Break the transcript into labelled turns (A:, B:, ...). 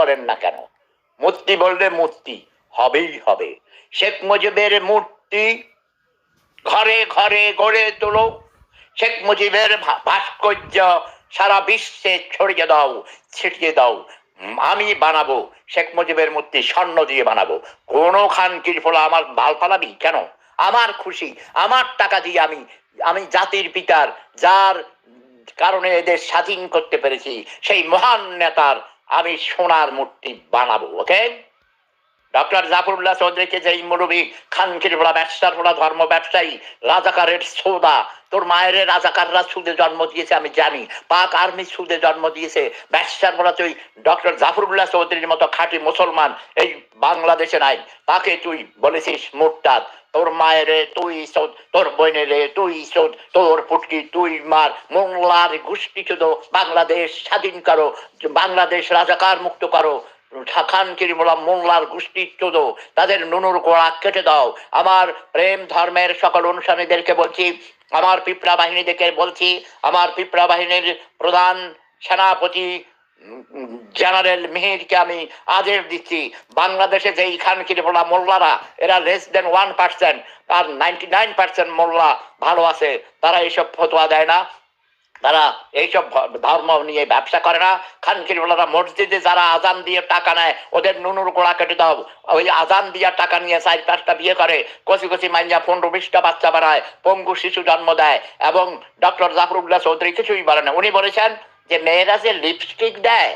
A: করেন না কেন? মূর্তি বললে মূর্তি, হবেই হবে। শেখ মুজিবের মূর্তি ঘরে ঘরে গড়ে তোলো। শেখ মুজিবের ভাস্কর্য সারা বিশ্বে ছড়িয়ে দাও, ছিটিয়ে দাও। আমি বানাবো, শেখ মুজিবের মূর্তি স্বর্ণ দিয়ে বানাবো। কোনো খান কিরফলা, আমার ভালো ফালাবি কেন? আমার খুশি, আমার টাকা দিয়ে আমি আমি জাতির পিতার, যার কারণে এদের স্বাধীন করতে পেরেছি, সেই মহান নেতার আমি সোনার মূর্তি বানাবো, ওকে? ডক্টর জাফরুল্লাহ চৌধুরীকে যে মুরবী খানকির বলা ব্যবসার বলা ধর্ম ব্যবসায়ী, রাজাকারের সৌদা, তোর মায়ের রাজাকাররা সুদে জন্ম দিয়েছে, আমি জানি। পাক আর্মি সুদে জন্ম দিয়েছে ব্যবসার বলা তুই ডক্টর জাফরুল্লাহ চৌধুরীর মতো খাঁটি মুসলমান, এই বাংলাদেশে নাই। তাকে তুই বলেছিস, মুরতাদ, তোর মায়ের তুই শোধ তোর বোনের তুই শোধ তোর পুটকি তুই মার মোংলার গোষ্ঠী শুধু বাংলাদেশ স্বাধীন করো, বাংলাদেশ রাজাকার মুক্ত করো। খান কিরিমোলা মোল্লার গোষ্ঠী চোদো তাদের নুনুর গোড়া কেটে দাও। আমার প্রেম ধর্মের সকল অনুসারীদেরকে বলছি, আমার পিঁপড়া বাহিনীদেরকে বলছি, আমার পিঁপড়া বাহিনীর প্রধান সেনাপতি জেনারেল মেহেরকে আমি আদেশ দিচ্ছি। বাংলাদেশে যেই খান কিরিমোলা মোল্লারা, এরা লেস দেন ওয়ান পার্সেন্ট আর নাইনটি নাইন পার্সেন্ট মোল্লা ভালো আছে। তারা এইসব ফতোয়া দেয় না। তারা এইসব ধর্ম নিয়ে ব্যবসা করে না। খানকিরওয়ালারা মসজিদে যারা আজান দিয়ে টাকা নেয়, ওদের নুনুর গোড়া কেটে দাও। ওই আজান দিয়ে টাকা নিয়ে চার পাঁচটা বিয়ে করে, কচি কচি মাইয়া পনেরো বিশটা বাচ্চা বানায় পঙ্গু শিশু জন্ম দেয়, এবং ডক্টর জাফরুল্লাহ চৌধুরী কিছুই বলে না। উনি বলেছেন যে মেয়েরা যে লিপস্টিক দেয়